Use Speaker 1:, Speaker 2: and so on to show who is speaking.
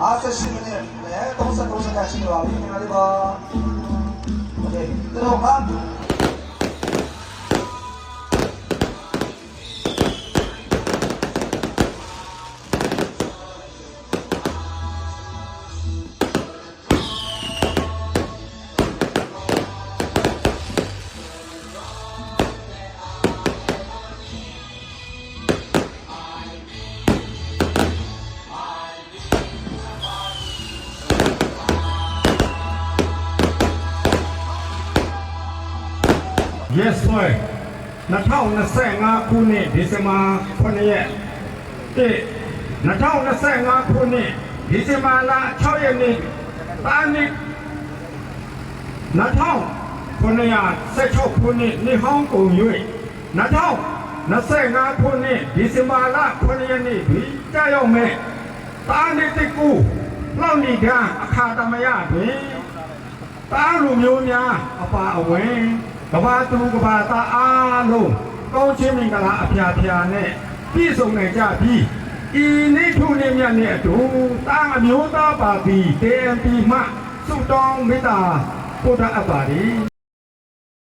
Speaker 1: အားဆက်ရှိနေတယ်33စက္ကန့်ရှိနေပါပြီခင်ဗျာလေးပါโอเคတော့ ပါ
Speaker 2: Yes boy 2025ခုနှစ်ဒီဇင်ဘာ9ရက်တိ2025ခုနှစ်ဒီဇင်ဘာလ6ရက်နေ့တာနိ2016ခုနှစ်နေ့ဟောင်းကုန်၍2025ခုနှစ်ဒီဇင်ဘာလ9ရက်နေ့ဒီကြောက်ရောက်မဲ့တာနိတိကူလောက်နေကအခါတမယတွင်တားလူမျိုးများအပါအဝင် ကဘာသူကဘာသားအားလုံးကောင်းချင်းမင်္ဂလာအဖျားဖျားနဲ့ပြည့်စုံနိုင်ကြပြီးဤနေ့ထုနေ့မြတ်နဲ့အတူတားအမျိုးသားပါသည် TNP မှစုတောင်းမေတ္တာပို့တတ်အပ်ပါသည်